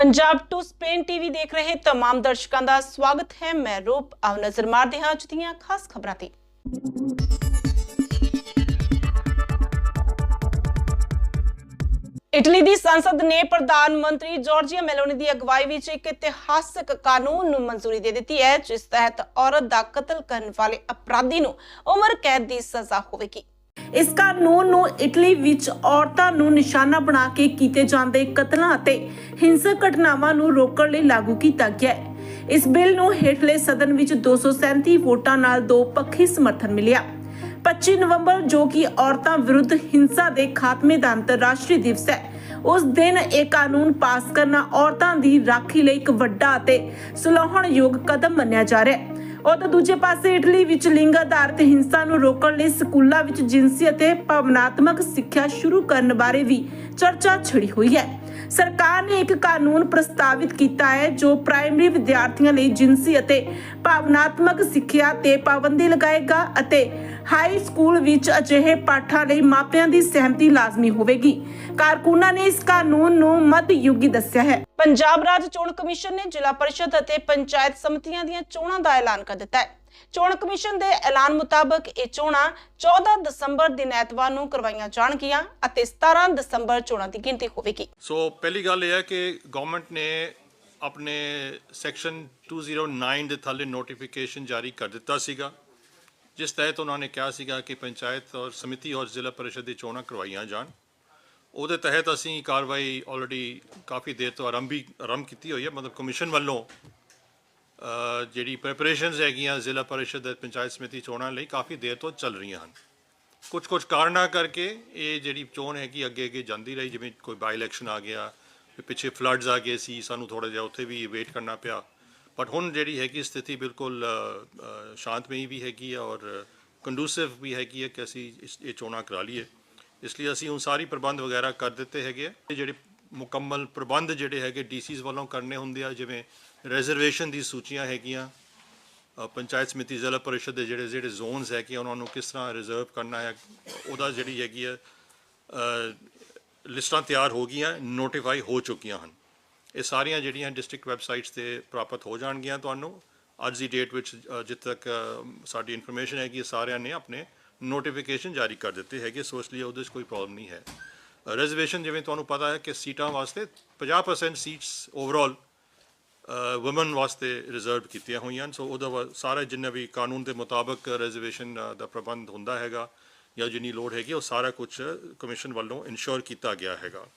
Punjab to Spain TV ਦੇਖ ਰਹੇ तमाम ਦਰਸ਼ਕਾਂ ਦਾ ਸਵਾਗਤ ਹੈ ਮੈਂ ਰੂਪ ਆਓ ਨਜ਼ਰ ਮਾਰਦੇ ਹਾਂ ਅੱਜ ਦੀਆਂ ਖਾਸ ਖਬਰਾਂ ਤੇ ਇਟਲੀ ਦੀ ਸੰਸਦ ਨੇ ਪ੍ਰਧਾਨ ਮੰਤਰੀ ਜਾਰਜੀਆ ਮੈਲੋਨੀ ਦੀ ਅਗਵਾਈ ਵਿੱਚ ਇੱਕ ਇਤਿਹਾਸਕ ਕਾਨੂੰਨ ਨੂੰ ਮਨਜ਼ੂਰੀ ਦੇ ਦਿੱਤੀ ਹੈ ਜਿਸ ਤਹਿਤ ਔਰਤ ਦਾ ਕਤਲ ਕਰਨ ਵਾਲੇ ਅਪਰਾਧੀ ਨੂੰ ਉਮਰ ਕੈਦ ਦੀ ਸਜ਼ਾ ਹੋਵੇਗੀ ਇਸ ਕਾਨੂੰਨ ਨੂੰ ਇਟਲੀ ਵਿੱਚ ਔਰਤਾਂ ਨੂੰ ਨਿਸ਼ਾਨਾ ਬਣਾ ਕੇ ਕੀਤੇ ਜਾਂਦੇ ਕਤਲਾਂ ਅਤੇ ਹਿੰਸਕ ਘਟਨਾਵਾਂ ਨੂੰ ਰੋਕਣ ਲਈ ਲਾਗੂ ਕੀਤਾ ਗਿਆ ਹੈ। ਇਸ ਬਿੱਲ ਨੂੰ ਹੇਠਲੇ ਸਦਨ ਵਿੱਚ 237 ਵੋਟਾਂ ਨਾਲ ਦੋ ਪੱਖੀ ਸਮਰਥਨ ਮਿਲਿਆ। 25 ਨਵੰਬਰ, ਜੋ ਕਿ ਔਰਤਾਂ ਵਿਰੁੱਧ ਹਿੰਸਾ ਦੇ ਖਾਤਮੇ ਦਾ ਅੰਤਰਰਾਸ਼ਟਰੀ ਦਿਵਸ ਹੈ, ਉਸ ਦਿਨ ਇਹ ਕਾਨੂੰਨ ਪਾਸ ਕਰਨਾ ਔਰਤਾਂ ਦੀ ਰਾਖੀ ਲਈ ਇੱਕ ਵੱਡਾ ਅਤੇ ਸੁਲਾਹਣਯੋਗ ਕਦਮ ਮੰਨਿਆ ਜਾ ਰਿਹਾ ਹੈ। ਉਹ ਤਾਂ ਦੂਜੇ ਪਾਸੇ ਇਟਲੀ ਵਿੱਚ ਲਿੰਗ ਆਧਾਰਿਤ ਹਿੰਸਾ ਨੂੰ ਰੋਕਣ ਲਈ ਸਕੂਲਾਂ ਵਿੱਚ ਜਿਨਸੀ ਅਤੇ ਭਾਵਨਾਤਮਕ ਸਿੱਖਿਆ ਸ਼ੁਰੂ ਕਰਨ ਬਾਰੇ ਵੀ ਚਰਚਾ ਛਿੜੀ ਹੋਈ ਹੈ। ਸਰਕਾਰ ਨੇ ਇੱਕ ਕਾਨੂੰਨ ਪ੍ਰਸਤਾਵਿਤ ਕੀਤਾ ਹੈ ਜੋ ਪ੍ਰਾਇਮਰੀ ਵਿਦਿਆਰਥੀਆਂ ਲਈ ਜਿਨਸੀ ਅਤੇ ਭਾਵਨਾਤਮਕ ਸਿੱਖਿਆ ਤੇ ਪਾਬੰਦੀ ਲਗਾਏਗਾ ਅਤੇ ਹਾਈ ਸਕੂਲ ਵਿੱਚ ਅਜਿਹੇ ਪਾਠਾਂ ਲਈ ਮਾਪਿਆਂ ਦੀ ਸਹਿਮਤੀ ਲਾਜ਼ਮੀ ਹੋਵੇਗੀ। ਕਾਰਕੁਨਾਂ ਨੇ ਇਸ ਕਾਨੂੰਨ ਨੂੰ ਮੱਧਯੁਗੀ ਦੱਸਿਆ ਹੈ। ਪੰਜਾਬ ਰਾਜ ਚੋਣ ਕਮਿਸ਼ਨ ਨੇ ਜ਼ਿਲ੍ਹਾ ਪਰਿਸ਼ਦ ਅਤੇ ਪੰਚਾਇਤ ਸਮਿਤੀਆਂ ਦੀਆਂ ਚੋਣਾਂ ਦਾ ਐਲਾਨ ਕਰ ਦਿੱਤਾ ਹੈ। ਚੋਣ ਕਮਿਸ਼ਨ ਦੇ ਐਲਾਨ ਮੁਤਾਬਕ ਇਹ ਚੋਣਾਂ 14 ਦਸੰਬਰ ਦਿਨ ਐਤਵਾਰ ਨੂੰ ਕਰਵਾਈਆਂ ਜਾਣਗੀਆਂ ਅਤੇ 17 ਦਸੰਬਰ ਚੋਣਾਂ ਦੀ ਗਿਣਤੀ ਹੋਵੇਗੀ। ਸੋ ਪਹਿਲੀ ਗੱਲ ਇਹ ਹੈ ਕਿ ਗਵਰਨਮੈਂਟ ਨੇ ਆਪਣੇ ਸੈਕਸ਼ਨ 209 ਦੇ ਥੱਲੇ ਨੋਟੀਫਿਕੇਸ਼ਨ ਜਾਰੀ ਕਰ ਦਿੱਤਾ ਸੀਗਾ, ਜਿਸ ਤਹਿਤ ਉਹਨਾਂ ਨੇ ਕਿਹਾ ਸੀਗਾ ਕਿ ਪੰਚਾਇਤ ਔਰ ਸਮਿਤੀ ਔਰ ਜ਼ਿਲ੍ਹਾ ਪਰਿਸ਼ਦ ਦੀ ਚੋਣਾਂ ਕਰਵਾਈਆਂ ਜਾਣ। ਉਹਦੇ ਤਹਿਤ ਅਸੀਂ ਕਾਰਵਾਈ ਆਲਰੇਡੀ ਕਾਫੀ ਦੇਰ ਤੋਂ ਆਰੰਭੀ, ਆਰੰਭ ਕੀਤੀ ਹੋਈ ਹੈ। ਮਤਲਬ ਕਮਿਸ਼ਨ ਵੱਲੋਂ ਜਿਹੜੀ ਪ੍ਰੈਪਰੇਸ਼ਨਸ ਹੈਗੀਆਂ ਜ਼ਿਲ੍ਹਾ ਪਰਿਸ਼ਦ ਅਤੇ ਪੰਚਾਇਤ ਸਮਿਤੀ ਚੋਣਾਂ ਲਈ ਕਾਫੀ ਦੇਰ ਤੋਂ ਚੱਲ ਰਹੀਆਂ ਹਨ। ਕੁਝ ਕੁਝ ਕਾਰਨਾਂ ਕਰਕੇ ਇਹ ਜਿਹੜੀ ਚੋਣ ਹੈਗੀ ਅੱਗੇ ਅੱਗੇ ਜਾਂਦੀ ਰਹੀ। ਜਿਵੇਂ ਕੋਈ ਬਾਈ ਇਲੈਕਸ਼ਨ ਆ ਗਿਆ ਪਿੱਛੇ ਫਲੱਡਸ ਆ ਗਏ ਸੀ, ਸਾਨੂੰ ਥੋੜਾ ਜਿਹਾ ਉੱਥੇ ਵੀ ਵੇਟ ਕਰਨਾ ਪਿਆ। ਬਟ ਹੁਣ ਜਿਹੜੀ ਹੈਗੀ ਸਥਿਤੀ ਬਿਲਕੁਲ ਸ਼ਾਂਤਮਈ ਵੀ ਹੈਗੀ ਹੈ ਔਰ ਕੰਡੂਸਿਵ ਵੀ ਹੈਗੀ ਹੈ ਕਿ ਅਸੀਂ ਇਸ- ਇਹ ਚੋਣਾਂ ਕਰਾ ਲਈਏ। ਇਸ ਲਈ ਅਸੀਂ ਹੁਣ ਸਾਰੀ ਪ੍ਰਬੰਧ ਵਗੈਰਾ ਕਰ ਦਿੱਤੇ ਹੈਗੇ ਆ। ਇਹ ਜਿਹੜੇ ਮੁਕੰਮਲ ਪ੍ਰਬੰਧ ਜਿਹੜੇ ਹੈਗੇ ਡੀਸੀਸ ਵੱਲੋਂ ਕਰਨੇ ਹੁੰਦੇ ਆ ਜਿਵੇਂ ਰਿਜ਼ਰਵੇਸ਼ਨ ਦੀ ਸੂਚੀਆਂ ਹੈਗੀਆਂ ਪੰਚਾਇਤ ਸਮਿਤੀ ਜ਼ਿਲ੍ਹਾ ਪਰਿਸ਼ਦ ਦੇ ਜਿਹੜੇ ਜਿਹੜੇ ਜ਼ੋਨਸ ਹੈ ਕਿ ਉਹਨਾਂ ਨੂੰ ਕਿਸ ਤਰ੍ਹਾਂ ਰਿਜ਼ਰਵ ਕਰਨਾ ਹੈ ਉਹਦਾ ਜਿਹੜੀ ਹੈਗੀ ਹੈ ਲਿਸਟਾਂ ਤਿਆਰ ਹੋ ਗਈਆਂ ਨੋਟੀਫਾਈ ਹੋ ਚੁੱਕੀਆਂ ਹਨ। ਇਹ ਸਾਰੀਆਂ ਜਿਹੜੀਆਂ ਡਿਸਟ੍ਰਿਕਟ ਵੈਬਸਾਈਟਸ ਤੇ ਪ੍ਰਾਪਤ ਹੋ ਜਾਣਗੀਆਂ ਤੁਹਾਨੂੰ। ਅੱਜ ਦੀ ਡੇਟ ਵਿੱਚ ਅ, ਜਿੱਥੇ ਤੱਕ ਸਾਡੀ ਇਨਫੋਰਮੇਸ਼ਨ ਹੈ ਕਿ ਸਾਰਿਆਂ ਨੇ ਆਪਣੇ ਨੋਟੀਫਿਕੇਸ਼ਨ ਜਾਰੀ ਕਰ ਦਿੱਤੇ ਹੈਗੇ, ਸੋ ਇਸ ਲਈ ਉਹਦੇ 'ਚ ਕੋਈ ਪ੍ਰੋਬਲਮ ਨਹੀਂ ਹੈ। ਰਿਜ਼ਰਵੇਸ਼ਨ ਜਿਵੇਂ ਤੁਹਾਨੂੰ ਪਤਾ ਹੈ ਕਿ ਸੀਟਾਂ ਵਾਸਤੇ 50% ਸੀਟਸ ਓਵਰਆਲ ਔਮਨ ਵਾਸਤੇ ਰਿਜ਼ਰਵ ਕੀਤੀਆਂ ਹੋਈਆਂ ਹਨ। ਸੋ ਉਹਦਾ ਵਾ- ਸਾਰਾ ਜਿੰਨਾ ਵੀ ਕਾਨੂੰਨ ਦੇ ਮੁਤਾਬਕ ਰਿਜ਼ਰਵੇਸ਼ਨ ਦਾ ਪ੍ਰਬੰਧ ਹੁੰਦਾ ਹੈਗਾ ਜਾਂ ਜਿੰਨੀ ਲੋੜ ਹੈਗੀ, ਉਹ ਸਾਰਾ ਕੁਝ ਕਮਿਸ਼ਨ ਵੱਲੋਂ ਇਨਸ਼ੋਰ ਕੀਤਾ ਗਿਆ ਹੈਗਾ।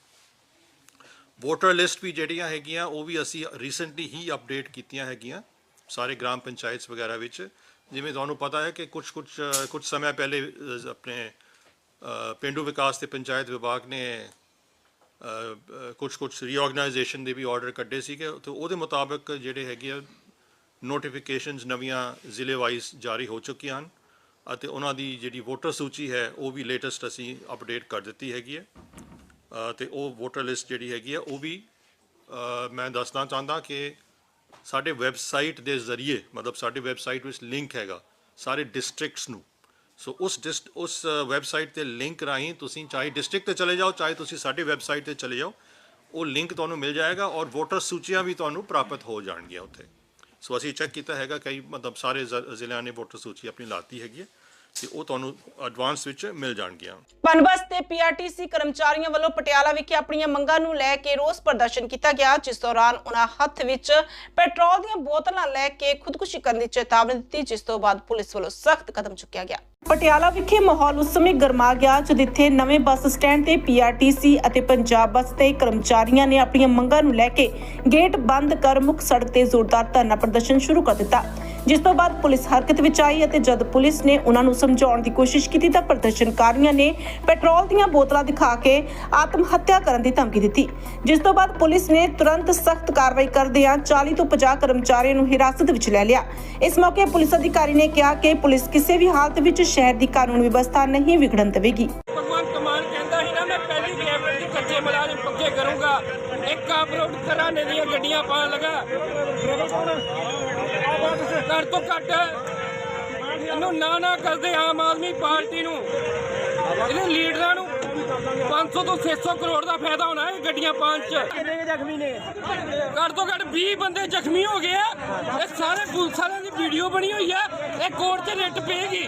ਵੋਟਰ ਲਿਸਟ ਵੀ ਜਿਹੜੀਆਂ ਹੈਗੀਆਂ, ਉਹ ਵੀ ਅਸੀਂ ਰੀਸੈਂਟਲੀ ਹੀ ਅਪਡੇਟ ਕੀਤੀਆਂ ਹੈਗੀਆਂ, ਸਾਰੇ ਗ੍ਰਾਮ ਪੰਚਾਇਤਸ ਵਗੈਰਾ ਵਿੱਚ। ਜਿਵੇਂ ਤੁਹਾਨੂੰ ਪਤਾ ਹੈ ਕਿ ਕੁਝ ਕੁਝ ਕੁਝ ਸਮੇਂ ਪਹਿਲੇ ਆਪਣੇ ਅ, ਪਿੰਡੂ ਵਿਕਾਸ ਤੇ ਪੰਚਾਇਤ ਵਿਭਾਗ ਨੇ ਕੁਝ ਕੁਝ ਰੀਆਰਗੇਨਾਈਜੇਸ਼ਨ ਦੇ ਵੀ ਆਰਡਰ ਕੱਢੇ ਸੀਗੇ। ਤੇ ਉਹਦੇ ਮੁਤਾਬਕ ਜਿਹੜੇ ਹੈਗੇ ਆ ਨੋਟੀਫਿਕੇਸ਼ਨਸ ਨਵੀਆਂ ਜ਼ਿਲ੍ਹੇ ਵਾਈਜ਼ ਜਾਰੀ ਹੋ ਚੁੱਕੀਆਂ ਹਨ ਅਤੇ ਉਹਨਾਂ ਦੀ ਜਿਹੜੀ ਵੋਟਰ ਸੂਚੀ ਹੈ ਉਹ ਵੀ ਲੇਟੈਸਟ ਅਸੀਂ ਅਪਡੇਟ ਕਰ ਦਿੱਤੀ ਹੈਗੀ ਹੈ। ਅ, ਤੇ ਉਹ ਵੋਟਰ ਲਿਸਟ ਜਿਹੜੀ ਹੈਗੀ ਹੈ ਉਹ ਵੀ ਮੈਂ ਦੱਸਣਾ ਚਾਹੁੰਦਾ ਕਿ ਸਾਡੇ ਵੈਬਸਾਈਟ ਦੇ ਜ਼ਰੀਏ, ਮਤਲਬ ਸਾਡੇ ਵੈਬਸਾਈਟ ਵਿੱਚ ਲਿੰਕ ਹੈਗਾ, ਸਾਰੇ ਡਿਸਟ੍ਰਿਕਟਸ ਨੂੰ। ਸੋ ਉਸ ਡਿਸਟ ਉਸ ਵੈਬਸਾਈਟ ਤੇ ਲਿੰਕ ਰਾਹੀਂ ਤੁਸੀਂ ਚਾਹੇ ਡਿਸਟ੍ਰਿਕਟ ਤੇ ਚਲੇ ਜਾਓ, ਚਾਹੇ ਤੁਸੀਂ ਸਾਡੇ ਵੈਬਸਾਈਟ ਤੇ ਚਲੇ ਜਾਓ, ਉਹ ਲਿੰਕ ਤੁਹਾਨੂੰ ਮਿਲ ਜਾਏਗਾ ਔਰ ਵੋਟਰ ਸੂਚੀਆਂ ਵੀ ਤੁਹਾਨੂੰ ਪ੍ਰਾਪਤ ਹੋ ਜਾਣਗੀਆਂ ਉੱਥੇ। ਸੋ ਅਸੀਂ ਚੈੱਕ ਕੀਤਾ ਹੈਗਾ, ਕਈ ਮਤਲਬ ਸਾਰੇ ਜ਼- ਜ਼ਿਲ੍ਹਿਆਂ ਨੇ ਵੋਟਰ ਸੂਚੀ ਆਪਣੀ ਲਾਤੀ ਹੈਗੀ ਹੈ। ਤੇ ਉਹ ਤੁਹਾਨੂੰ ਐਡਵਾਂਸ ਵਿੱਚ ਮਿਲ ਜਾਣਗੀਆਂ। ਪਨਬਸ ਤੇ ਪੀਆਰਟੀਸੀ ਕਰਮਚਾਰੀਆਂ ਵੱਲੋਂ ਪਟਿਆਲਾ ਵਿਖੇ ਆਪਣੀਆਂ ਮੰਗਾਂ ਨੂੰ ਲੈ ਕੇ ਰੋਸ ਪ੍ਰਦਰਸ਼ਨ ਕੀਤਾ ਗਿਆ, ਜਿਸ ਦੌਰਾਨ ਉਹਨਾਂ ਹੱਥ ਵਿੱਚ ਪੈਟਰੋਲ ਦੀਆਂ ਬੋਤਲਾਂ ਲੈ ਕੇ ਖੁਦਕੁਸ਼ੀ ਕਰਨ ਦੀ ਚੇਤਾਵਨੀ ਦਿੱਤੀ, ਜਿਸ ਤੋਂ ਬਾਅਦ ਪੁਲਿਸ ਵੱਲੋਂ ਸਖਤ ਕਦਮ ਚੁੱਕਿਆ ਗਿਆ। ਪਟਿਆਲਾ ਵਿਖੇ ਮਾਹੌਲ ਉਸ ਸਮੇਂ ਗਰਮਾ ਗਿਆ, ਜਦ ਇੱਥੇ ਨਵੇਂ ਬੱਸ ਸਟੈਂਡ ਤੇ ਪੀਆਰਟੀਸੀ ਅਤੇ ਪੰਜਾਬ ਬੱਸ ਤੇ ਕਰਮਚਾਰੀਆਂ ਨੇ ਆਪਣੀਆਂ ਮੰਗਾਂ ਨੂੰ ਲੈ ਕੇ ਗੇਟ ਬੰਦ ਕਰ ਮੁੱਖ ਸੜਕ ਤੇ ਜ਼ੋਰਦਾਰ ਧਰਨਾ ਪ੍ਰਦਰਸ਼ਨ ਸ਼ੁਰੂ ਕਰ ਦਿੱਤਾ। ਜਿਸ ਤੋਂ ਬਾਅਦ ਪੁਲਿਸ ਹਰਕਤ ਵਿੱਚ ਆਈ ਅਤੇ ਜਦ ਪੁਲਿਸ ਨੇ ਉਹਨਾਂ ਨੂੰ ਸਮਝਾਉਣ ਦੀ ਕੋਸ਼ਿਸ਼ ਕੀਤੀ ਤਾਂ ਪ੍ਰਦਰਸ਼ਨਕਾਰੀਆਂ ਨੇ ਪੈਟਰੋਲ ਦੀਆਂ ਬੋਤਲਾਂ ਦਿਖਾ ਕੇ ਆਤਮ ਹੱਤਿਆ ਕਰਨ ਦੀ ਧਮਕੀ ਦਿੱਤੀ। ਜਿਸ ਤੋਂ ਬਾਅਦ ਪੁਲਿਸ ਨੇ ਤੁਰੰਤ ਸਖਤ ਕਾਰਵਾਈ ਕਰਦਿਆਂ 40 ਤੋਂ 50 ਕਰਮਚਾਰੀਆਂ ਨੂੰ ਹਿਰਾਸਤ ਵਿੱਚ ਲੈ ਲਿਆ। ਇਸ ਮੌਕੇ ਪੁਲਿਸ ਅਧਿਕਾਰੀ ਨੇ ਕਿਹਾ ਕਿ ਪੁਲਿਸ ਕਿਸੇ ਵੀ ਹਾਲਤ ਵਿੱਚ ਸ਼ਹਿਰ ਦੀ ਕਾਨੂੰਨ ਵਿਵਸਥਾ ਨਹੀਂ ਵਿਗੜਨ ਦੇਵੇਗੀ। ਭਗਵੰਤ ਮਾਨ ਕਹਿੰਦਾ ਸੀ ਨਾ ਮੈਂ ਪਹਿਲੀ ਕੈਬਨਿਟ ਦੀ ਕੱਚੇ ਮੁਲਾਜ਼ਮ ਪੱਕੇ ਕਰੂੰਗਾ। ਇੱਕ ਆਪਰੋਡ ਘਰਾਣੇ ਦੀਆਂ ਗੱਡੀਆਂ ਪਾਉਣ ਲੱਗਾ। ਘੱਟ ਤੋਂ ਘੱਟ ਇਹਨੂੰ ਨਾ ਨਾ ਕਰਦੇ ਆਮ ਆਦਮੀ ਪਾਰਟੀ ਨੂੰ। ਇਹਦੇ ਲੀਡਰਾਂ ਨੂੰ 500 ਤੋਂ 600 ਕਰੋੜ ਦਾ ਫਾਇਦਾ ਹੋਣਾ ਇਹ ਗੱਡੀਆਂ ਪਾਉਣ ਚ। ਕਿੰਨੇ ਜ਼ਖਮੀ ਨੇ? ਘੱਟ ਤੋਂ ਘੱਟ 20 ਬੰਦੇ ਜ਼ਖਮੀ ਹੋ ਗਏ ਆ। ਇਹ ਸਾਰੇ ਪੁਲਿਸ ਵਾਲਿਆਂ ਦੀ ਵੀਡੀਓ ਬਣੀ ਹੋਈ ਆ। ਇਹ ਕੋਰਟ 'ਚ ਰਿਟ ਪਏਗੀ।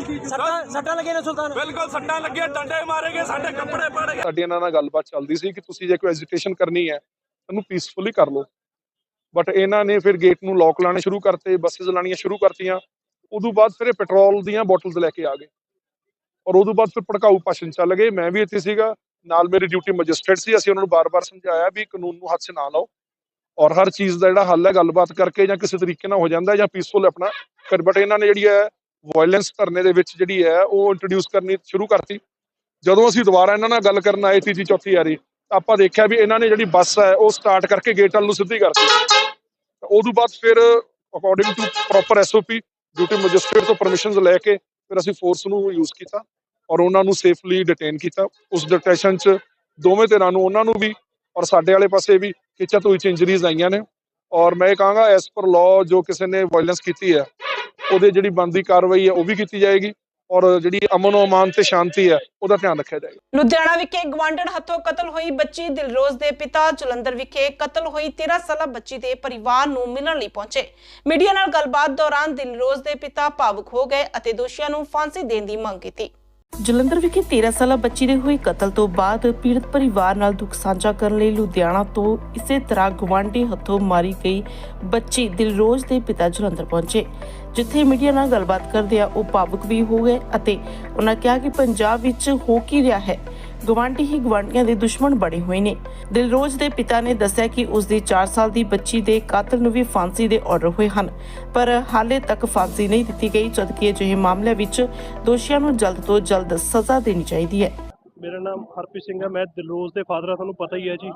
ਸੱਟਾਂ ਸੱਟਾਂ ਲੱਗੀਆਂ ਨੇ ਸੁਲਤਾਨ ਬਿਲਕੁਲ ਸੱਟਾਂ ਲੱਗੀਆਂ ਡੰਡੇ ਮਾਰੇ ਗਏ ਸਾਡੇ ਕੱਪੜੇ ਪਾੜੇ ਗਏ ਸਾਡੀ ਇਹਨਾਂ ਨਾਲ ਗੱਲਬਾਤ ਚੱਲਦੀ ਸੀ ਕਿ ਤੁਸੀਂ ਜੇ ਕੋਈ ਐਜੀਟੇਸ਼ਨ ਕਰਨੀ ਹੈ ਉਹਨੂੰ ਪੀਸਫੁਲੀ ਕਰ ਲਓ। ਬਟ ਇਹਨਾਂ ਨੇ ਫਿਰ ਗੇਟ ਨੂੰ ਲੋਕ ਲਾਣੇ ਸ਼ੁਰੂ ਕਰਤੇ ਬੱਸਸ ਲਾਣੀਆਂ ਸ਼ੁਰੂ ਕਰਤੀਆਂ। ਉਦੋਂ ਬਾਅਦ ਫਿਰ ਇਹ ਪੈਟਰੋਲ ਦੀਆਂ ਬੋਟਲਸ ਲੈ ਕੇ ਆ ਗਏ। ਔਰ ਉਦੋਂ ਬਾਅਦ ਫਿਰ ਭੜਕਾਊ ਭਾਸ਼ਣ ਚੱਲ ਗਏ। ਮੈਂ ਵੀ ਇੱਥੇ ਸੀਗਾ ਨਾਲ ਮੇਰੀ ਡਿਊਟੀ ਮੈਜਿਸਟ੍ਰੇਟ ਸੀ। ਅਸੀਂ ਉਹਨਾਂ ਨੂੰ ਬਾਰ-ਬਾਰ ਸਮਝਾਇਆ ਵੀ ਕਾਨੂੰਨ ਨੂੰ ਹੱਥ 'ਚ ਨਾ ਲਾਓ। ਔਰ ਹਰ ਚੀਜ਼ ਦਾ ਜਿਹੜਾ ਹੱਲ ਹੈ ਗੱਲਬਾਤ ਕਰਕੇ ਜਾਂ ਕਿਸੇ ਤਰੀਕੇ ਨਾਲ ਹੋ ਜਾਂਦਾ ਜਾਂ ਪੀਸਫੁਲ ਆਪਣਾ। ਬਟ ਇਹਨਾਂ ਨੇ ਜਿਹੜੀ ਹੈ ਵਾਇਲੈਂਸ ਧਰਨੇ ਦੇ ਵਿੱਚ ਜਿਹੜੀ ਹੈ ਉਹ ਇੰਟਰੋਡਿਊਸ ਕਰਨੀ ਸ਼ੁਰੂ ਕਰਤੀ। ਜਦੋਂ ਅਸੀਂ ਦੁਬਾਰਾ ਇਹਨਾਂ ਨਾਲ ਗੱਲ ਕਰਨ ਆਏ, ਤੀਜੀ ਚੌਥੀ ਵਾਰੀ, ਆਪਾਂ ਦੇਖਿਆ ਵੀ ਇਹਨਾਂ ਨੇ ਜਿਹੜੀ ਬੱਸ ਹੈ, ਉਹ ਸਟਾਰਟ ਕਰਕੇ ਗੇਟ ਵੱਲ ਨੂੰ ਸਿੱਧੀ ਕਰਤੀ। ਤਾਂ ਉਦੋਂ ਬਾਅਦ ਫਿਰ according to proper SOP duty magistrate ਤੋਂ ਪਰਮਿਸ਼ਨਸ ਲੈ ਕੇ ਫਿਰ ਅਸੀਂ ਫੋਰਸ ਨੂੰ ਯੂਜ਼ ਕੀਤਾ ਔਰ ਉਹਨਾਂ ਨੂੰ ਸੇਫਲੀ ਡਿਟੇਨ ਕੀਤਾ। ਉਸ ਡਿਟੈਸ਼ਨ 'ਚ ਦੋਵੇਂ ਧਿਰਾਂ ਨੂੰ, ਉਹਨਾਂ ਨੂੰ ਵੀ ਔਰ ਸਾਡੇ ਵਾਲੇ ਪਾਸੇ ਵੀ ਕਿਚਾ ਤੋਂ ਇੰਜਰੀਜ਼ ਆਈਆਂ ਨੇ। ਔਰ ਮੈਂ ਇਹ ਕਹਾਂਗਾ ਐਸ ਪਰ ਲਾਅ ਜੋ ਕਿਸੇ ਨੇ ਵਾਇਲੈਂਸ ਕੀਤੀ ਹੈ ਉਹਦੇ ਜਿਹੜੀ ਬੰਦੀ ਕਾਰਵਾਈ ਹੈ ਉਹ ਵੀ ਕੀਤੀ ਜਾਏਗੀ ਔਰ ਜਿਹੜੀ ਅਮਨ ਅਮਾਨ ਤੇ ਸ਼ਾਂਤੀ ਹੈ ਉਹਦਾ ਧਿਆਨ ਰੱਖਿਆ ਜਾਏਗਾ। ਲੁਧਿਆਣਾ ਵਿਖੇ ਗਵਾਂਢਣ ਹੱਥੋਂ ਕਤਲ ਹੋਈ ਬੱਚੀ ਦਿਲਰੋਜ਼ ਦੇ ਪਿਤਾ ਜਲੰਧਰ ਵਿਖੇ ਕਤਲ ਹੋਈ 13 ਸਾਲਾ ਬੱਚੀ ਦੇ ਪਰਿਵਾਰ ਨੂੰ ਮਿਲਣ ਲਈ ਪਹੁੰਚੇ। ਮੀਡੀਆ ਨਾਲ ਗੱਲਬਾਤ ਦੌਰਾਨ ਦਿਲਰੋਜ਼ ਦੇ ਪਿਤਾ ਭਾਵੁਕ ਹੋ ਗਏ ਅਤੇ ਦੋਸ਼ੀਆਂ ਨੂੰ ਫਾਂਸੀ ਦੇਣ ਦੀ ਮੰਗ ਕੀਤੀ। ਜਲੰਧਰ ਵਿਖੇ 13 ਸਾਲਾ ਬੱਚੀ ਦੇ ਹੋਏ ਕਤਲ ਤੋਂ ਬਾਅਦ ਪੀੜਤ ਪਰਿਵਾਰ ਨਾਲ ਦੁੱਖ ਸਾਂਝਾ ਕਰਨ ਲਈ ਲੁਧਿਆਣਾ ਤੋਂ ਇਸੇ ਤਰ੍ਹਾਂ ਗਵਾਂਢੀ ਹੱਥੋਂ ਮਾਰੀ ਗਈ ਬੱਚੀ ਦਿਲਰੋਜ਼ ਦੇ ਪਿਤਾ ਜਲੰਧਰ ਪਹੁੰਚੇ। ਜਿੱਥੇ ਮੀਡੀਆ ਨਾਲ ਗੱਲਬਾਤ ਕਰਦੇ ਆ ਉਹ ਭਾਵੁਕ ਵੀ ਹੋ ਗਏ ਅਤੇ ਉਹਨਾਂ ਕਿਹਾ ਕਿ ਪੰਜਾਬ ਵਿੱਚ ਹੋ ਕੀ ਰਿਹਾ ਹੈ। ਗਵਾਂਢੀ ਹੀ ਗਵਾਂਢੀਆਂ ਦੇ ਦੁਸ਼ਮਣ ਬਣੇ ਹੋਏ ਨੇ। ਦਿਲਰੋਜ਼ ਦੇ ਪਿਤਾ ਨੇ ਦੱਸਿਆ ਕਿ ਉਸ ਦੀ 4 ਸਾਲ ਦੀ ਬੱਚੀ ਦੇ ਕਾਤਲ ਨੂੰ ਵੀ ਫਾਂਸੀ ਦੇ ਆਰਡਰ ਹੋਏ ਹਨ, ਪਰ ਹਾਲੇ ਤੱਕ ਫਾਂਸੀ ਨਹੀਂ ਦਿੱਤੀ ਗਈ, ਜਦਕਿ ਅਜਿਹੇ ਮਾਮਲੇ ਵਿੱਚ ਦੋਸ਼ੀਆਂ ਨੂੰ ਜਲਦ ਤੋਂ ਜਲਦ ਸਜ਼ਾ ਦੇਣੀ ਚਾਹੀਦੀ ਹੈ। ਮੇਰਾ ਨਾਮ ਹਰਪ੍ਰੀਤ ਸਿੰਘ ਹੈ, ਮੈਂ ਦਿਲਰੋਜ਼ ਦੇ ਫਾਦਰ ਆ ਤੁਹਾਨੂੰ ਪਤਾ ਹੀ ਹੈ ਜੀ।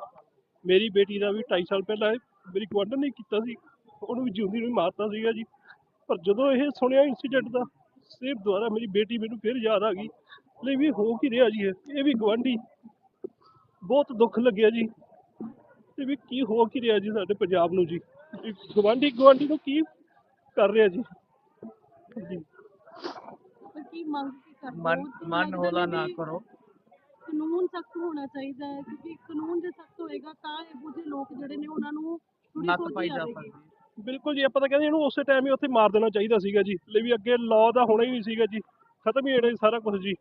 ਮੇਰੀ ਬੇਟੀ ਦਾ ਵੀ 2.5 ਸਾਲ ਪਹਿਲਾਂ ਮੇਰੀ ਗਵਾਂਢਣ ਨੇ ਕੀਤਾ ਸੀ, ਉਹਨੂੰ ਵੀ ਜਿਉਂਦੀ ਨੂੰ ਮਾਰਤਾ ਸੀਗਾ ਜੀ। ਪਰ ਜਦੋਂ ਇਹ ਸੁਣਿਆ ਇੰਸੀਡੈਂਟ ਦਾ ਸਿਰਫ ਦੁਆਰਾ ਮੇਰੀ ਬੇਟੀ ਮੈਨੂੰ ਫਿਰ ਯਾਦ ਆ ਗਈ। ਲਈ ਵੀ ਹੋ ਕੀ ਰਿਹਾ ਜੀ ਇਹ? ਇਹ ਵੀ ਗਵਾਂਢੀ ਬਹੁਤ ਦੁੱਖ ਲੱਗਿਆ ਜੀ। ਤੇ ਵੀ ਕੀ ਹੋ ਕੀ ਰਿਹਾ ਜੀ ਸਾਡੇ ਪੰਜਾਬ ਨੂੰ ਜੀ? ਇਹ ਗਵਾਂਢੀ ਗਵਾਂਢੀ ਨੂੰ ਕੀ ਕਰ ਰਿਹਾ ਜੀ? ਜੀ। ਪਰ ਕੀ ਮੰਗ ਮਨ ਹੋ? ਮਨ ਹੌਲਾ ਨਾ ਕਰੋ। ਕਾਨੂੰਨ ਸਖਤ ਹੋਣਾ ਚਾਹੀਦਾ ਹੈ ਕਿਉਂਕਿ ਕਾਨੂੰਨ ਜੇ ਸਖਤ ਹੋਏਗਾ ਤਾਂ ਇਹੋ ਜਿਹੇ ਲੋਕ ਜਿਹੜੇ ਨੇ ਉਹਨਾਂ ਨੂੰ ਥੋੜੀ ਨੱਥ ਸੋਝੀ ਪਾਈ ਜਾ ਆਵੇਗੀ ਸਕਦੀ ਬਿਲਕੁਲ ਜੀ ਆਪਾਂ ਤਾਂ ਕਹਿੰਦੇ ਇਹਨੂੰ ਉਸੇ ਟਾਈਮ ਹੀ ਉੱਥੇ ਮਾਰ ਦੇਣਾ ਚਾਹੀਦਾ ਸੀਗਾ ਜੀ। ਲਈ ਵੀ ਅੱਗੇ ਲਾਅ ਦਾ ਹੋਣਾ ਹੀ ਨਹੀਂ ਸੀਗਾ ਜੀ। ਖਤਮ ਹੀ ਹੋਣਾ ਸੀ ਸਾਰਾ ਕੁਝ ਜੀ।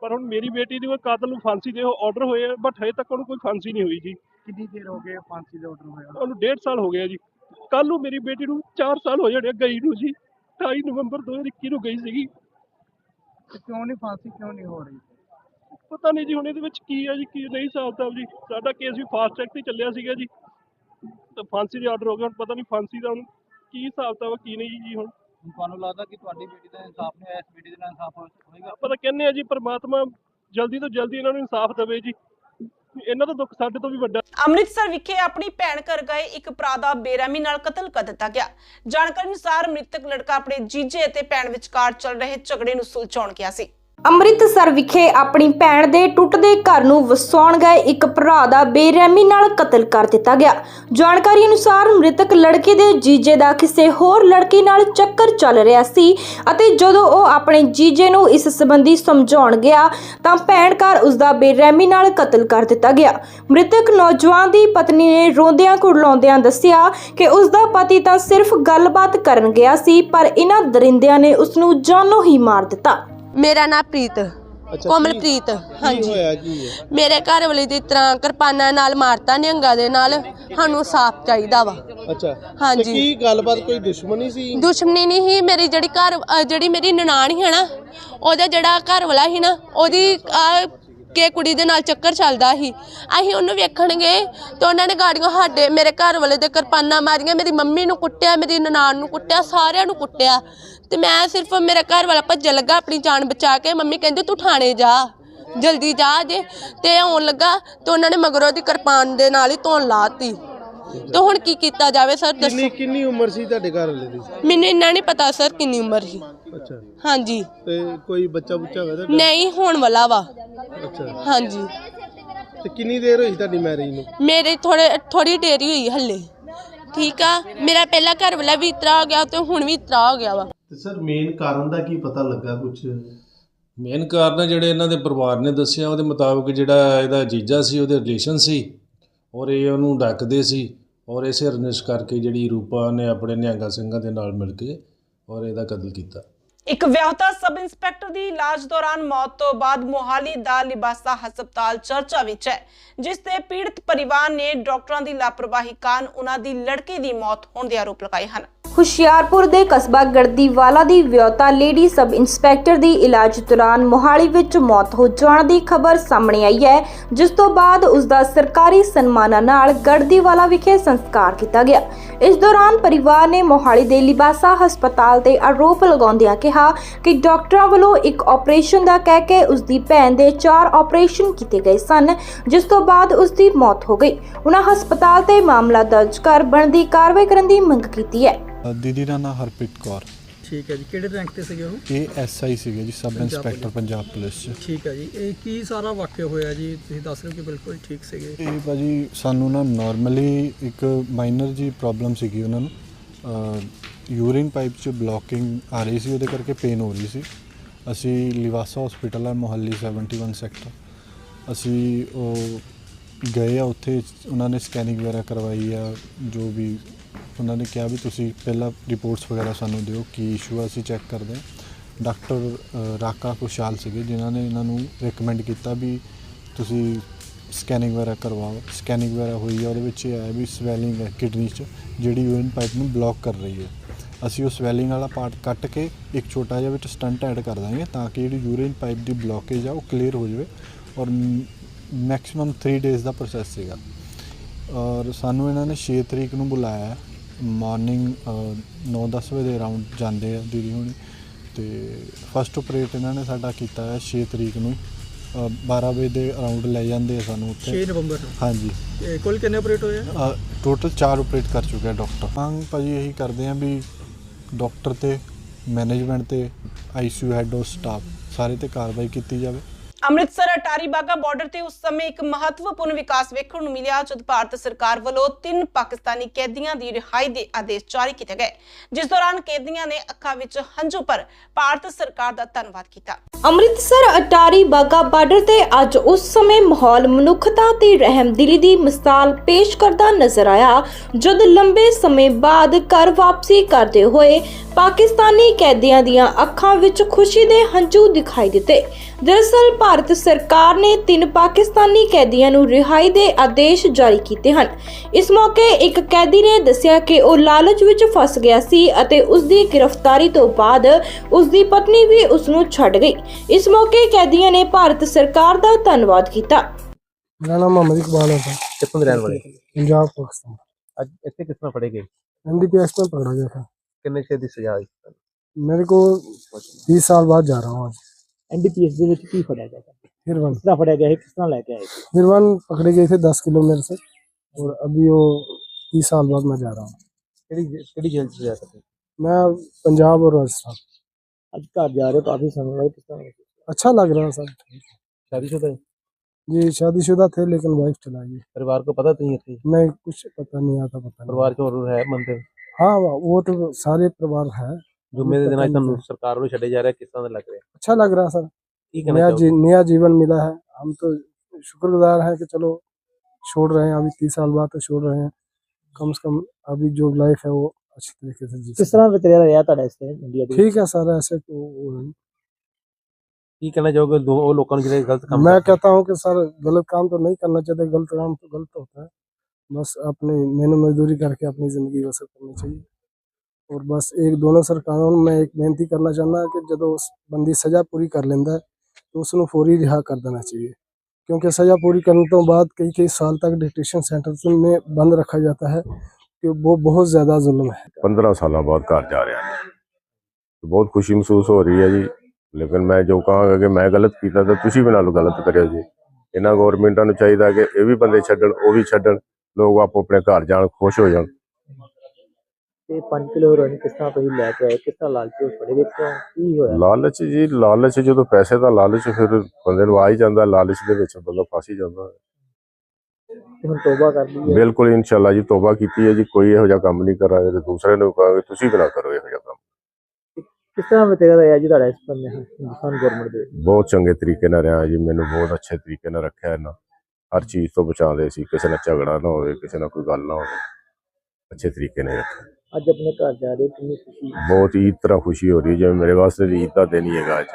ਪਰ ਹੁਣ ਮੇਰੀ ਬੇਟੀ ਦੀ ਉਹ ਕਾਤਲ ਨੂੰ ਫਾਂਸੀ ਦੇ ਆਰਡਰ ਹੋਏ ਆ ਬਟ ਹਜੇ ਤੱਕ ਉਹਨੂੰ ਕੋਈ ਫਾਂਸੀ ਨਹੀਂ ਹੋਈ ਜੀ। ਕਿੰਨੀ ਦੇਰ ਹੋ ਗਈ ਫਾਂਸੀ ਦਾ ਆਰਡਰ ਹੋਇਆ ਉਹਨੂੰ 1.5 ਸਾਲ ਹੋ ਗਿਆ ਜੀ। ਕੱਲ ਨੂੰ ਮੇਰੀ ਬੇਟੀ ਨੂੰ 4 ਸਾਲ ਹੋ ਜਾਣੇ ਆ ਗਈ ਨੂੰ ਜੀ। 28 ਨਵੰਬਰ 2021 ਨੂੰ ਗਈ ਸੀਗੀ। ਤੇ ਕਿਉਂ ਨਹੀਂ ਫਾਂਸੀ ਕਿਉਂ ਨਹੀਂ ਹੋ ਰਹੀ? ਪਤਾ ਨਹੀਂ ਜੀ ਹੁਣ ਇਹਦੇ ਵਿੱਚ ਕੀ ਹੈ ਜੀ ਕੀ ਨਹੀਂ ਹਿਸਾਬ ਕਿਤਾਬ ਜੀ। ਸਾਡਾ ਕੇਸ ਵੀ ਫਾਸਟ ਟਰੈਕ ਤੇ ਚੱਲਿਆ ਸੀਗਾ ਜੀ। ਤਾਂ ਫਾਂਸੀ ਦੇ ਆਰਡਰ ਹੋ ਗਿਆ ਹੁਣ ਪਤਾ ਨਹੀਂ ਫਾਂਸੀ ਦਾ ਹੁਣ ਕੀ ਹਿਸਾਬ ਆ, ਕੀ ਨਹੀਂ ਜੀ ਹੁਣ। ਤੁਹਾਨੂੰ ਲੱਗਦਾ ਕਿ ਤੁਹਾਡੀ ਬੇਟੀ ਦਾ ਇਨਸਾਫ ਨਹੀਂ ਹੋਇਆ ਇਸ ਬੇਟੀ ਦੇ ਨਾਲ ਇਨਸਾਫ ਹੋਏਗਾ? ਆਪਾਂ ਤਾਂ ਕਹਿੰਦੇ ਆ ਜੀ ਪ੍ਰਮਾਤਮਾ ਜਲਦੀ ਤੋਂ ਜਲਦੀ ਇਹਨਾਂ ਨੂੰ ਇਨਸਾਫ ਦੇਵੇ ਜੀ। ਇਹਨਾਂ ਦਾ ਦੁੱਖ ਸਾਡੇ ਤੋਂ ਵੀ ਵੱਡਾ। ਅੰਮ੍ਰਿਤਸਰ ਵਿਖੇ ਆਪਣੀ ਭੈਣ ਘਰ ਗਏ ਇੱਕ ਭਰਾ ਦਾ ਬੇਰਹਿਮੀ ਨਾਲ ਕਤਲ ਕਰ ਦਿੱਤਾ ਗਿਆ। ਜਾਣਕਾਰੀ ਅਨੁਸਾਰ ਮ੍ਰਿਤਕ ਲੜਕਾ ਆਪਣੇ ਜੀਜੇ ਅਤੇ ਭੈਣ ਵਿਚਕਾਰ ਚੱਲ ਰਹੇ ਝਗੜੇ ਨੂੰ ਸੁਲਝਾਉਣ ਗਿਆ ਸੀ। ਅੰਮ੍ਰਿਤਸਰ ਵਿਖੇ ਆਪਣੀ ਭੈਣ ਦੇ ਟੁੱਟਦੇ ਘਰ ਨੂੰ ਵਸਾਉਣ ਗਏ ਇੱਕ ਭਰਾ ਦਾ ਬੇਰਹਿਮੀ ਨਾਲ ਕਤਲ ਕਰ ਦਿੱਤਾ ਗਿਆ। ਜਾਣਕਾਰੀ ਅਨੁਸਾਰ ਮ੍ਰਿਤਕ ਲੜਕੇ ਦੇ ਜੀਜੇ ਦਾ ਕਿਸੇ ਹੋਰ ਲੜਕੀ ਨਾਲ ਚੱਕਰ ਚੱਲ ਰਿਹਾ ਸੀ ਅਤੇ ਜਦੋਂ ਉਹ ਆਪਣੇ ਜੀਜੇ ਨੂੰ ਇਸ ਸੰਬੰਧੀ ਸਮਝਾਉਣ ਗਿਆ ਤਾਂ ਭੈਣ ਘਰ ਉਸ ਦਾ ਬੇਰਹਿਮੀ ਨਾਲ ਕਤਲ ਕਰ ਦਿੱਤਾ ਗਿਆ। ਮ੍ਰਿਤਕ ਨੌਜਵਾਨ ਦੀ ਪਤਨੀ ਨੇ ਰੋਂਦਿਆਂ ਕੁਰਲਾਉਂਦਿਆਂ ਦੱਸਿਆ ਕਿ ਉਸ ਦਾ ਪਤੀ ਤਾਂ ਸਿਰਫ ਗੱਲਬਾਤ ਕਰਨ ਗਿਆ ਸੀ, ਪਰ ਇਹਨਾਂ ਦਰਿੰਦਿਆਂ ਨੇ ਉਸ ਨੂੰ ਜਾਨੋਂ ਹੀ ਮਾਰ ਦਿੱਤਾ। ਮੇਰਾ ਨਾਮ ਪ੍ਰੀਤ। ਕੋਮਲਪ੍ਰੀਤ ਹਾਂਜੀ। ਮੇਰੇ ਘਰ ਵਾਲੇ ਦੀ ਤਰ੍ਹਾਂ ਕਿਰਪਾਨਾਂ ਨਾਲ ਮਾਰਤਾ ਨਿਹੰਗਾ ਦੇ ਨਾਲ। ਸਾਨੂੰ ਸਾਫ਼ ਚਾਹੀਦਾ ਵਾ। ਅੱਛਾ ਹਾਂਜੀ। ਕੀ ਗੱਲਬਾਤ ਕੋਈ ਦੁਸ਼ਮਣੀ ਸੀ? ਦੁਸ਼ਮਣੀ ਨਹੀਂ ਸੀ। ਮੇਰੀ ਜਿਹੜੀ ਘਰ ਅ, ਜਿਹੜੀ ਮੇਰੀ ਨਨਾਣ ਸੀ ਨਾ ਉਹਦਾ ਜਿਹੜਾ ਘਰ ਵਾਲਾ ਸੀ ਨਾ ਉਹਦੀ ਕੇ ਕੁੜੀ ਦੇ ਨਾਲ ਚੱਕਰ ਚੱਲਦਾ ਸੀ। ਅਸੀਂ ਉਹਨੂੰ ਵੇਖਣ ਗਏ ਤੇ ਉਹਨਾਂ ਨੇ ਗਾੜੀਆਂ ਸਾਡੇ ਮੇਰੇ ਘਰ ਵਾਲੇ ਦੇ ਕਿਰਪਾਨਾਂ ਮਾਰੀਆਂ ਮੇਰੀ ਮੰਮੀ ਨੂੰ ਕੁੱਟਿਆ ਮੇਰੀ ਨਨਾਣ ਨੂੰ ਕੁੱਟਿਆ ਸਾਰਿਆਂ ਨੂੰ ਕੁੱਟਿਆ। ਤੇ ਮੈਂ ਸਿਰਫ ਮੇਰਾ ਘਰ ਵਾਲਾ ਭੱਜ ਲੱਗਾ ਆਪਣੀ ਜਾਨ ਬਚਾ ਕੇ। ਮੰਮੀ ਕਹਿੰਦੀ ਤੂੰ ਥਾਣੇ ਜਾ ਜਲਦੀ ਜਾ ਜੇ। ਤੇ ਆਉਣ ਲੱਗਾ ਤੇ ਉਹਨਾਂ ਨੇ ਮਗਰੋਂ ਦੀ ਕਿਰਪਾਨ ਦੇ ਨਾਲ ਹੀ ਧੋਣ ਲਾਤੀ ਤੇ ਹੁਣ ਕੀ ਕੀਤਾ ਜਾਵੇ ਸਰ ਦੱਸੋ। ਕਿੰਨੀ ਕਿੰਨੀ ਉਮਰ ਸੀ ਤੁਹਾਡੇ ਘਰ ਵਾਲੇ ਦੀ? ਮੈਨੂੰ ਇੰਨਾ ਨਹੀਂ ਪਤਾ ਸਰ ਕਿੰਨੀ ਉਮਰ ਸੀ। ਅੱਛਾ। ਹਾਂਜੀ। ਤੇ ਕੋਈ ਬੱਚਾ ਬੁੱਚਾ ਹੋਇਆ ਤੁਹਾਡਾ? ਨਹੀਂ ਹੋਣ ਵਾਲਾ ਵਾ। ਅੱਛਾ। ਹਾਂਜੀ। ਤੇ ਕਿੰਨੀ ਦੇਰ ਹੋਈ ਤੁਹਾਡੀ ਮੈਰਿਜ ਨੂੰ? ਮੇਰੇ ਥੋੜੇ ਥੋੜੀ ਦੇਰੀ ਹੋਈ ਹੱਲੇ। ਠੀਕ ਆ? ਮੇਰਾ ਪਹਿਲਾ ਘਰ ਵਾਲਾ ਵੀ ਇਤਰਾ ਹੋ ਗਿਆ ਤੇ ਹੁਣ ਵੀ ਇਤਰਾ ਹੋ ਗਿਆ ਵਾ। ਤੇ ਸਰ ਮੇਨ ਕਾਰਨ ਦਾ ਕੀ ਪਤਾ ਲੱਗਾ ਕੁਝ ਮੇਨ ਕਾਰਨ ਜਿਹੜੇ ਇਹਨਾਂ ਦੇ ਪਰਿਵਾਰ ਨੇ ਦੱਸਿਆ ਉਹਦੇ ਮੁਤਾਬਕ ਜਿਹੜਾ ਇਹਦਾ ਜੀਜਾ ਸੀ ਉਹਦੇ ਰਿਲੇਸ਼ਨ ਸੀ ਔਰ ਇਹ ਉਹਨੂੰ ਡੱਕਦੇ ਸੀ ਔਰ ਇਸੇ ਰੰਜਿਸ਼ ਕਰਕੇ ਜਿਹੜੀ ਰੂਪਾ ਨੇ ਆਪਣੇ ਨਿਹੰਗਾ ਸਿੰਘਾਂ ਦੇ ਨਾਲ ਮਿਲ ਕੇ ਔਰ ਇਹਦਾ ਕਤਲ ਕੀਤਾ। ਇੱਕ ਵਿਆਹੁਤਾ ਸਬ ਇੰਸਪੈਕਟਰ ਦੀ ਇਲਾਜ ਦੌਰਾਨ ਮੌਤ ਤੋਂ ਬਾਅਦ ਮੋਹਾਲੀ ਦਾ ਲਿਬਾਸਾ ਹਸਪਤਾਲ ਚਰਚਾ ਵਿੱਚ ਹੈ, ਜਿਸ ਤੇ ਪੀੜਤ ਪਰਿਵਾਰ ਨੇ ਡਾਕਟਰਾਂ ਦੀ ਲਾਪਰਵਾਹੀ ਕਾਰਨ ਉਹਨਾਂ ਦੀ ਲੜਕੀ ਦੀ ਮੌਤ ਹੋਣ ਦੇ ਆਰੋਪ ਲਗਾਏ ਹਨ। ਹੁਸ਼ਿਆਰਪੁਰ ਦੇ ਕਸਬਾ ਗੜਦੀਵਾਲਾ ਦੀ ਵਿਆਹੁਤਾ ਲੇਡੀ ਸਬ ਇੰਸਪੈਕਟਰ ਦੀ ਇਲਾਜ ਦੌਰਾਨ ਮੋਹਾਲੀ ਵਿੱਚ ਮੌਤ ਹੋ ਜਾਣ ਦੀ ਖਬਰ ਸਾਹਮਣੇ ਆਈ ਹੈ, ਜਿਸ ਤੋਂ ਬਾਅਦ ਉਸ ਦਾ ਸਰਕਾਰੀ ਸਨਮਾਨਾਂ ਨਾਲ ਗੜਦੀਵਾਲਾ ਵਿਖੇ ਸੰਸਕਾਰ ਕੀਤਾ ਗਿਆ। ਇਸ ਦੌਰਾਨ ਪਰਿਵਾਰ ਨੇ ਮੋਹਾਲੀ ਦੇ ਲਿਬਾਸਾ ਹਸਪਤਾਲ ਤੇ ਆਰੋਪ ਲਗਾਉਂਦਿਆਂ ਕਿਹਾ ਕਿ ਡਾਕਟਰਾਂ ਵੱਲੋਂ ਇੱਕ ਆਪਰੇਸ਼ਨ ਦਾ ਕਹਿ ਕੇ ਉਸ ਦੀ ਭੈਣ ਦੇ ਚਾਰ ਆਪਰੇਸ਼ਨ ਕੀਤੇ ਗਏ ਸਨ, ਜਿਸ ਤੋਂ ਬਾਅਦ ਉਸ ਦੀ ਮੌਤ ਹੋ ਗਈ। ਉਹਨਾਂ ਹਸਪਤਾਲ ਤੇ ਮਾਮਲਾ ਦਰਜ ਕਰ ਬਣਦੀ ਕਾਰਵਾਈ ਕਰਨ ਦੀ ਮੰਗ ਕੀਤੀ ਹੈ। ਦੀਦੀ ਦਾ ਨਾਂ ਹਰਪ੍ਰੀਤ ਕੌਰ। ਠੀਕ ਹੈ ਜੀ। ਕਿਹੜੇ ਰੈਂਕ ਤੇ ਸੀਗੇ ਉਹ? ਇਹ ਐਸਆਈ ਸੀਗੇ ਜੀ ਸਬ ਇੰਸਪੈਕਟਰ ਪੰਜਾਬ ਪੁਲਿਸ ਚ। ਠੀਕ ਹੈ ਜੀ। ਇਹ ਕੀ ਸਾਰਾ ਵਾਕਿਆ ਹੋਇਆ ਜੀ? ਤੁਸੀਂ ਦੱਸ ਰਹੇ ਹੋ ਕਿ ਬਿਲਕੁਲ ਠੀਕ ਸੀਗੇ। ਇਹ ਭਾਜੀ ਸਾਨੂੰ ਨਾ ਨਾਰਮਲੀ ਇੱਕ ਮਾਈਨਰ ਜੀ ਪ੍ਰੋਬਲਮ ਸੀਗੀ ਉਹਨਾਂ ਨੂੰ। ਯੂਰਿਨ ਪਾਈਪ 'ਚ ਬਲੋਕਿੰਗ ਆ ਰਹੀ ਸੀ ਉਹਦੇ ਕਰਕੇ ਪੇਨ ਹੋ ਰਹੀ ਸੀ। ਅਸੀਂ ਲਿਵਾਸਾ ਹਸਪੀਟਲ ਆ ਮੁਹੱਲੀ 71 ਸੈਕਟਰ ਅਸੀਂ ਉਹ ਗਏ ਆ ਉੱਥੇ ਉਹਨਾਂ ਨੇ ਸਕੈਨਿੰਗ ਵਗੈਰਾ ਕਰਵਾਈ ਆ ਜੋ ਵੀ ਉਹਨਾਂ ਨੇ ਕਿਹਾ ਵੀ ਤੁਸੀਂ ਪਹਿਲਾਂ ਰਿਪੋਰਟਸ ਵਗੈਰਾ ਸਾਨੂੰ ਦਿਓ ਕੀ ਇਸ਼ੂ ਆ, ਅਸੀਂ ਚੈੱਕ ਕਰਦੇ ਹਾਂ। ਡਾਕਟਰ ਰਾਕਾ ਕੁਸ਼ਾਲ ਸੀਗੇ ਜਿਨ੍ਹਾਂ ਨੇ ਇਹਨਾਂ ਨੂੰ ਰეკਮੈਂਡ ਕੀਤਾ ਵੀ ਤੁਸੀਂ ਸਕੈਨਿੰਗ ਵਗੈਰਾ ਕਰਵਾਓ। ਸਕੈਨਿੰਗ ਵਗੈਰਾ ਹੋਈ ਆ, ਉਹਦੇ ਵਿੱਚ ਇਹ ਆਇਆ ਵੀ ਸਵੈਲਿੰਗ ਹੈ ਕਿਡਨੀ 'ਚ, ਜਿਹੜੀ ਯੂਰਿਨ ਪਾਈਪ ਨੂੰ ਬਲੌਕ ਕਰ ਰਹੀ ਹੈ। ਅਸੀਂ ਉਹ ਸਵੈਲਿੰਗ ਵਾਲਾ ਪਾਰਟ ਕੱਟ ਕੇ ਇੱਕ ਛੋਟਾ ਜਿਹਾ ਵਿੱਚ ਸਟੰਟ ਐਡ ਕਰ ਦਾਂਗੇ ਤਾਂ ਕਿ ਜਿਹੜੀ ਯੂਰਿਨ ਪਾਈਪ ਦੀ ਬਲੌਕੇਜ ਆ, ਉਹ ਕਲੀਅਰ ਹੋ ਜਾਵੇ ਔਰ ਮੈਕਸਿਮਮ 3 ਡੇਜ਼ ਦਾ ਪ੍ਰੋਸੈਸ ਸੀਗਾ। ਔਰ ਸਾਨੂੰ ਇਹਨਾਂ ਨੇ 6 ਤਰੀਕ ਨੂੰ ਬੁਲਾਇਆ। ਮਾਰਨਿੰਗ 9-10 ਵਜੇ ਦੇ ਅਰਾਊਂਡ ਜਾਂਦੇ ਆ ਦੀਦੀ ਹੁਣੀ। ਤੇ ਫਸਟ ਆਪਰੇਟ ਇਹਨਾਂ ਨੇ ਸਾਡਾ ਕੀਤਾ ਹੈ 6 ਤਰੀਕ ਨੂੰ। ਅ, 12 ਵਜੇ ਦੇ ਅਰਾਊਂਡ ਲੈ ਜਾਂਦੇ ਆ ਸਾਨੂੰ 6 ਉੱਥੇ ਨਵੰਬਰ ਨੂੰ? ਹਾਂਜੀ। ਇਹ ਕੁੱਲ ਕਿੰਨੇ ਆਪਰੇਟ ਹੋਏ ਆ? ਟੋਟਲ 4 ਆਪਰੇਟ ਕਰ ਚੁੱਕਿਆ ਡਾਕਟਰ ਮੰਗ ਭਾਜੀ ਇਹੀ ਕਰਦੇ ਆ ਵੀ ਡਾਕਟਰ ਤੇ ਮੈਨੇਜਮੈਂਟ ਤੇ ਆਈਸੀਯੂ ਹੈਡ ਔਰ ਸਟਾਫ ਸਾਰੇ ਤੇ ਕਾਰਵਾਈ ਕੀਤੀ ਜਾਵੇ। ਅੰਮ੍ਰਿਤਸਰ ਅਟਾਰੀ ਬਾਗਾ ਬਾਰਡਰ ਤੇ ਉਸ ਸਮੇਂ ਇੱਕ ਮਹੱਤਵਪੂਰਨ ਵਿਕਾਸ ਵੇਖਣ ਨੂੰ ਮਿਲਿਆ, ਜਦ ਭਾਰਤ ਸਰਕਾਰ ਵੱਲੋਂ ਤਿੰਨ ਪਾਕਿਸਤਾਨੀ ਕੈਦੀਆਂ ਦੀ ਰਿਹਾਈ ਦੇ ਆਦੇਸ਼ ਜਾਰੀ ਕੀਤੇ ਗਏ। ਜਿਸ ਦੌਰਾਨ ਕੈਦੀਆਂ ਨੇ ਅੱਖਾਂ ਵਿੱਚ ਹੰਝੂ ਪਰ ਭਾਰਤ ਸਰਕਾਰ ਦਾ ਧੰਨਵਾਦ ਕੀਤਾ। ਅੰਮ੍ਰਿਤਸਰ ਅਟਾਰੀ ਬਾਗਾ ਬਾਰਡਰ ਤੇ ਅੱਜ ਉਸ ਸਮੇਂ ਮਾਹੌਲ ਮਨੁੱਖਤਾ ਤੇ ਰਹਿਮਦਿਲੀ ਦੀ ਮਿਸਾਲ ਪੇਸ਼ ਕਰਦਾ ਨਜ਼ਰ ਆਇਆ, ਜਦ ਲੰਬੇ ਸਮੇਂ ਬਾਅਦ ਘਰ ਵਾਪਸੀ ਕਰਦੇ ਹੋਏ ਪਾਕਿਸਤਾਨੀ ਕੈਦੀਆਂ ਦੀਆਂ ਅੱਖਾਂ ਵਿੱਚ ਖੁਸ਼ੀ ਦੇ ਹੰਝੂ ਦਿਖਾਈ ਦਿੱਤੇ। ਦਰਅਸਲ ਭਾਰਤ ਸਰਕਾਰ ਨੇ ਤਿੰਨ ਪਾਕਿਸਤਾਨੀ ਕੈਦੀਆਂ ਨੂੰ ਰਿਹਾਈ ਦੇ ਆਦੇਸ਼ ਜਾਰੀ ਕੀਤੇ ਹਨ ਇਸ ਮੌਕੇ ਇੱਕ ਕੈਦੀ ਨੇ ਦੱਸਿਆ ਕਿ ਉਹ ਲਾਲਚ ਵਿੱਚ ਫਸ ਗਿਆ ਸੀ ਅਤੇ ਉਸ ਦੀ ਗ੍ਰਿਫਤਾਰੀ ਤੋਂ ਬਾਅਦ ਉਸ ਦੀ ਪਤਨੀ ਵੀ ਉਸ ਨੂੰ ਛੱਡ ਗਈ ਇਸ ਮੌਕੇ ਕੈਦੀਆਂ ਨੇ ਭਾਰਤ ਸਰਕਾਰ ਦਾ ਧੰਨਵਾਦ ਕੀਤਾ ਮੇਰਾ ਨਾਮ ਅਮਰਿਕ ਇਕਬਾਲ है सर ਕਿੱਥੋਂ ਦੇ ਰਹਿਣ ਵਾਲੇ पंजाब पाकिस्तान ਅੱਜ ਇੱਥੇ ਕਿਸ ਤਰ੍ਹਾਂ ਫੜੇ ਗਏ एनडीपीएस में पकड़ा गया था ਕਿੰਨੇ ਛੇ ਦੀ ਸਜ਼ਾ ਹੋਈ मेरे को बीस साल बाद जा रहा हूँ आज ਐਨਡੀਪੀਐਸ ਦੇ ਵਿੱਚ ਕੀ ਫੜਿਆ ਗਿਆ ਹਿਰਵਨ ਕਿਸ ਤਰ੍ਹਾਂ ਫੜਿਆ ਗਿਆ ਹੈ ਕਿਸ ਤਰ੍ਹਾਂ ਲੈ ਕੇ ਆਏ पकड़े गए थे दस किलो से और अभी वो तीस साल बाद मैं जा रहा हूँ। ਕਿਹੜੀ ਕਿਹੜੀ ਜੇਲ੍ਹ 'ਚ ਜਾ मैं पंजाब और राजस्थान। ਅੱਜ ਘਰ ਜਾ ਰਹੇ ਕਾਫੀ ਸਮਾਂ ਹੋ ਕਿਸ ਤਰ੍ਹਾਂ अच्छा लग रहा है शादी शुदा है? जी शादीशुदा थे लेकिन वाइफ चला गई परिवार को पता तो नहीं थी नहीं कुछ पता नहीं आता पता परिवार के और है मंदिर? हाँ वो तो सारे परिवार है। ਜੁਮੇ ਦੇ पता ਦਿਨਾਂ 'ਚ नहीं ਤੁਹਾਨੂੰ था। ਸਰਕਾਰ ਵੱਲੋਂ ਛੱਡੇ ਜਾ ਰਿਹਾ ਕਿਸ ਤਰ੍ਹਾਂ ਦਾ ਲੱਗ ਰਿਹਾ अच्छा लग रहा है सर ਕੀ ਕਹਿਣਾ नया ਚਾਹੋਗੇ जी, नया जीवन मिला है हम तो शुक्रगुजार हैं कि चलो छोड़ रहे हैं अभी तीस साल बाद तो छोड़ रहे हैं कम से कम अभी जो लाइफ है वो अच्छी तरीके से जी ਕਿਸ ਤਰ੍ਹਾਂ ਵਿਚਰਿਆ ਰਿਹਾ ਤੁਹਾਡਾ ਇਸ ਤੇ ਇੰਡੀਆ ਦੇ ਵਿੱਚ? ठीक है सर ऐसे तो वो नहीं। ਕੀ ਕਹਿਣਾ ਚਾਹੋਗੇ ਲੋ- ਉਹ ਲੋਕਾਂ ਨੂੰ ਜਿਹੜੇ ਗਲਤ ਕੰਮ मैं ਕਰਦੇ कहता हूँ कि सर गलत काम तो नहीं करना चाहिए गलत काम तो गलत होता है बस अपनी मेहनत मजदूरी करके अपनी ज़िंदगी बसर करनी चाहिए ਔਰ ਬਸ ਇਹ ਦੋਨੋਂ ਸਰਕਾਰਾਂ ਨੂੰ ਮੈਂ ਇੱਕ ਬੇਨਤੀ ਕਰਨਾ ਚਾਹੁੰਦਾ ਕਿ ਜਦੋਂ ਉਸ ਬੰਦੀ ਸਜ਼ਾ ਪੂਰੀ ਕਰ ਲੈਂਦਾ ਹੈ, ਤਾਂ ਉਸ ਨੂੰ ਫੌਰੀ ਰਿਹਾ ਕਰ ਦੇਣਾ ਚਾਹੀਏ। ਕਿਉਂਕਿ ਸਜ਼ਾ ਪੂਰੀ ਕਰਨ ਤੋਂ ਬਾਅਦ ਕਈ ਕਈ ਸਾਲ ਤੱਕ ਡਿਟੈਂਸ਼ਨ ਸੈਂਟਰਸ ਵਿੱਚ ਬੰਦ ਰੱਖਿਆ ਜਾਂਦਾ ਹੈ ਕਿ ਉਹ ਬਹੁਤ ਜ਼ਿਆਦਾ ਜ਼ੁਲਮ ਹੈ। 15 ਸਾਲਾਂ ਬਾਅਦ ਘਰ ਜਾ ਰਿਹਾ ਹਾਂ ਬਹੁਤ ਖੁਸ਼ੀ ਮਹਿਸੂਸ ਹੋ ਰਹੀ ਹੈ ਜੀ। ਲੇਕਿਨ ਮੈਂ ਜੋ ਕਹਾਂਗਾ ਕਿ ਮੈਂ ਗਲਤ ਕੀਤਾ ਤਾਂ ਤੁਸੀਂ ਵੀ ਨਾਲੋਂ ਗਲਤ ਕਰਿਓ ਜੀ। ਇਹਨਾਂ ਗਵਰਨਮੈਂਟਾਂ ਨੂੰ ਚਾਹੀਦਾ ਕਿ ਇਹ ਵੀ ਬੰਦੇ ਛੱਡਣ, ਉਹ ਵੀ ਛੱਡਣ। ਲੋਕ ਆਪੋ ਆਪਣੇ ਘਰ ਜਾਣ, ਖੁਸ਼ ਹੋ ਜਾਣ। ਤੇ 5 ਕਿਲੋ ਹੈਰੋਇਨ ਕਿਸ ਤਰ੍ਹਾਂ ਤੁਸੀਂ ਲੈ ਕੇ ਆਏ? ਕਿਸ ਤਰ੍ਹਾਂ ਲਾਲਚੀ ਉਸ ਬੜੇ ਵਿੱਚ ਕੀ ਹੋਇਆ? ਲਾਲਚ ਜੀ ਲਾਲਚ ਜਦੋਂ ਪੈਸੇ ਦਾ ਲਾਲਚ ਫਿਰ ਬੰਦੇ ਨੂੰ ਆ ਹੀ ਜਾਂਦਾ ਲਾਲਚ ਦੇ ਵਿੱਚ ਬੰਦਾ ਫਸ ਹੀ ਜਾਂਦਾ। ਤੇ ਹੁਣ ਤੋਬਾ ਕਰ ਲਈ ਹੈ? ਬਿਲਕੁਲ ਇਨਸ਼ਾਅੱਲਾ ਜੀ ਤੋਬਾ ਕੀਤੀ ਹੈ ਜੀ ਕੋਈ ਇਹੋ ਜਿਹਾ ਕੰਮ ਨਹੀਂ ਕਰਾਂਗੇ ਤੇ ਦੂਸਰੇ ਨੂੰ ਕਹਾਂਗੇ ਤੁਸੀਂ ਵੀ ਨਾ ਕਰੋ ਇਹੋ ਜਿਹਾ ਕੰਮ। ਕਿਸ ਤਰ੍ਹਾਂ ਬਤੇਗਾ ਰਿਹਾ ਜੀ ਤੁਹਾਡਾ ਇਸ ਬੰਦੇ ਹਿੰਦੁਸਤਾਨ ਗਵਰਨਮੈਂਟ ਦੇ ਵਿੱਚ? ਬਹੁਤ ਚੰਗੇ ਤਰੀਕੇ ਨਾਲ ਰਿਹਾ ਜੀ ਮੈਨੂੰ ਬਹੁਤ ਅੱਛੇ ਤਰੀਕੇ ਨਾਲ ਰੱਖਿਆ ਇਹਨਾਂ। ਹਰ ਚੀਜ਼ ਤੋਂ ਬਚਾਉਂਦੇ ਸੀ ਕਿਸੇ ਨਾਲ ਝਗੜਾ ਨਾ ਹੋਵੇ ਕਿਸੇ ਨਾਲ ਕੋਈ ਗੱਲ ਨਾ ਹੋਵੇ। ਅੱਛੇ ਤਰੀਕੇ ਨਾਲ ਰੱਖਿਆ। ਅੱਜ ਆਪਣੇ ਘਰ ਜਾ ਰਹੇ ਕਿੰਨੀ ਖੁਸ਼ੀ। ਬਹੁਤ ਈਦ ਤਰ੍ਹਾਂ ਖੁਸ਼ੀ ਹੋ ਰਹੀ ਹੈ, ਜਿਵੇਂ ਮੇਰੇ ਵਾਸਤੇ ਈਦ ਦਾ ਦਿਨ ਹੀ ਹੈਗਾ ਅੱਜ।